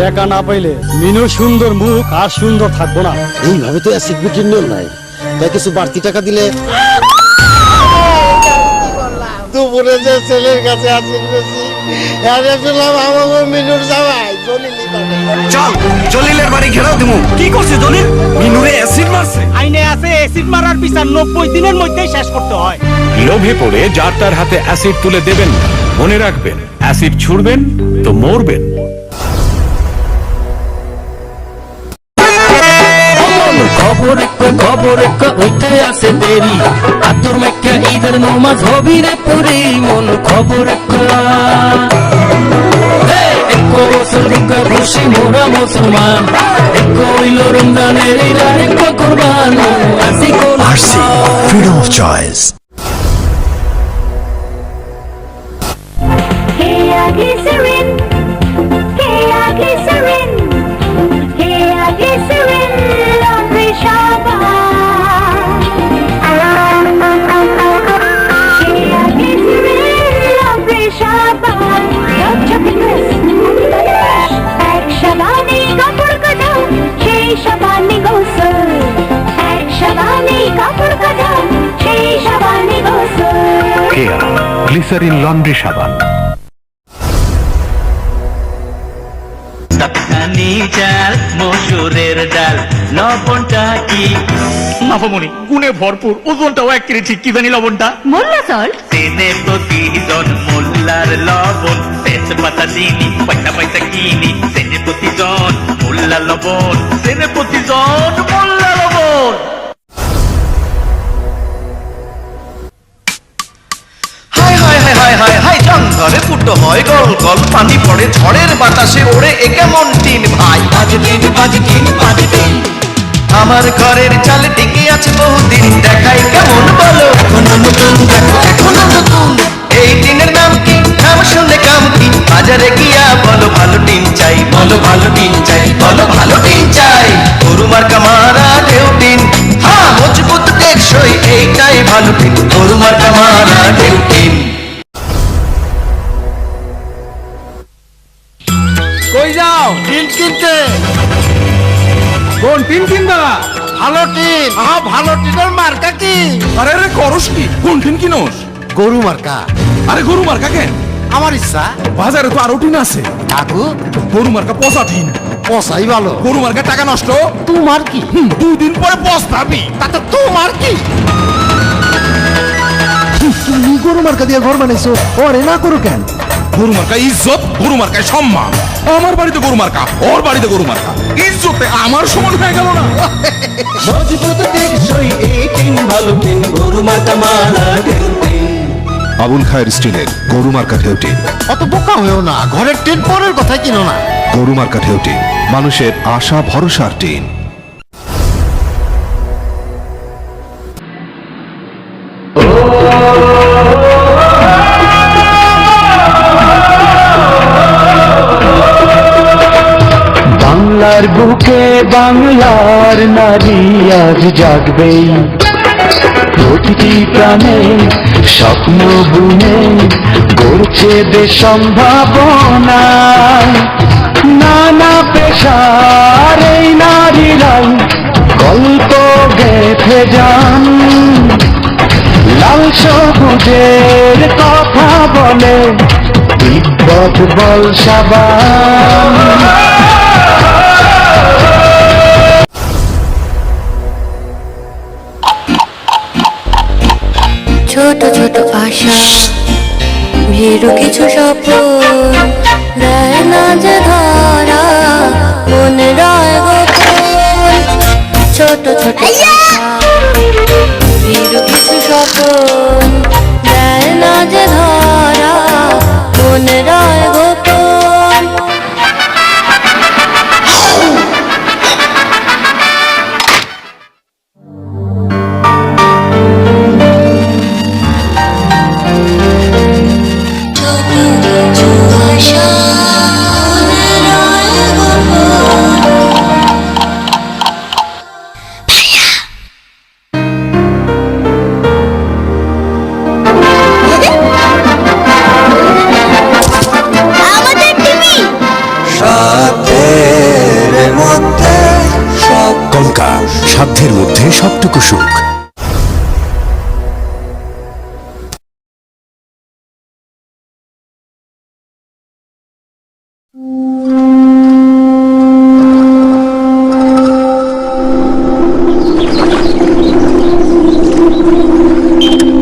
টাকা না পাইলে মিনু সুন্দর মুখ আর সুন্দর থাকব না। এইভাবে তো অ্যাসিড বিক্রির নিয়ম নাই। তাই কিছু বাড়তি টাকা দিলে দুপুরে যে ছেলের কাছে অ্যাসিড বেশি এর আমাকে মিনুর জামাই চল জলিলের বাড়ি ঘেরাও দিমু। কি করছে জলিল? মিনুরে অ্যাসিড মারছে? আইনে আছে অ্যাসিড মারার বিচার নব্বই দিনের মধ্যেই শেষ করতে হয়। লোভে পড়ে যার তার হাতে অ্যাসিড তুলে দেবেন মনে রাখবেন অ্যাসিড ছুড়বেন তো মরবেন। খবর একটা খবর একটা হইতে আছে দেরি। আতর মেকা ঈদের নমাজ হবি রে পুরি মন খবর খুশি মোরা মুসলমান। রমজানের কোরবান। আসি freedom of choice. Glycerin. Kia Glycerin. Keya glycerin laundry সাবান। চাল মসুরের ডাল লবণটা কি? মাফামণি গুণে ভরপুর ওজনটাও এক ঠিক কি জানি লবণটা? মোল্লা সল্ট তেনে প্রতিজন মোল্লার লবণ চিনি পয়সা পয়সা কিনি তেনে প্রতিজন মোল্লা লবণ তেনে প্রতিজন মোল্লা লবণ। জঙ্গলে ফুটো হয় গল গল পানি পড়ে ঝড়ের বাতাসে ওড়ে এ কেমন টিন ভাই। বাজে টিন বাজে টিন বাজে টিন। আমার ঘরের চালে টিকে আছে বহুদিন দেখাই কেমন বলো। এখনও নতুন দেখো এখনও বাজারে গিয়া বলো ভালো টিন চাই বলো ভালো টিন চাই বলো ভালো টিন চাই। গরু মার্কা মারা ঢেউ টিন। হ্যাঁ মজবুত টেকসই এইটাই ভালো টিন। গরু মার্কা মারা ঢেউ টিন। কই যাও? টিন কিনতে। কোন টিন কিনবা? ভালো টিন। আহা ভালো টিনের মার্কা কি? আরে রে করস কি? কোন টিন কিনোস? গরু মার্কা। আরে গরু মার্কা কেন? আমার ইচ্ছা। বাজারে তো আরও টিন আছে। কাকু? গরু মার্কা পচা টিন পসাই ভালো। গরু মার্কা টাকা নষ্ট। তোমার কি? হুম, দুদিন পরে পস্তাবি। তাতে তোমার কি? তুমি গরু মার্কা দিয়ে ঘর বানাইছো ওরে না করো কেন? গরু মার্কা ইজ্জত গরু মার্কায় সম্মান। আমার বাড়িতে গরু মার্কা ওর বাড়িতে গরু মার্কা। ইজ্জতে আমার সমান হয়ে গেল না। মজবুত টেকসই এই টিন ভালো টিন গরু মাতা মারা টিন আবুল খায়ের স্টিলের গরু মার্কা ঢেউটি অত বোকা হয়েও না ঘরের টিন পরের কথা কিনো না। গরু মার্কা ঢেউটি মানুষের আশা ভরসার টিন। বাংলার বুকে বাংলার নারী আজ জাগবেই। প্রতিটি প্রাণে স্বপ্ন বুনে গড়ছে দেশ সম্ভাবনা নানা পেশার এই নারীরাই গল্প গেথে যান। লাল সবুজের কথা বলে বিপদ বল সাবান। ছোট ছোট আশা ভীরু কিছু স্বপ্ন দেয় না যে ধরা মনে রয় গোপন ছোট ছোট আশা ভীরু কিছু স্বপ্ন দেয় না যে ধরা। you.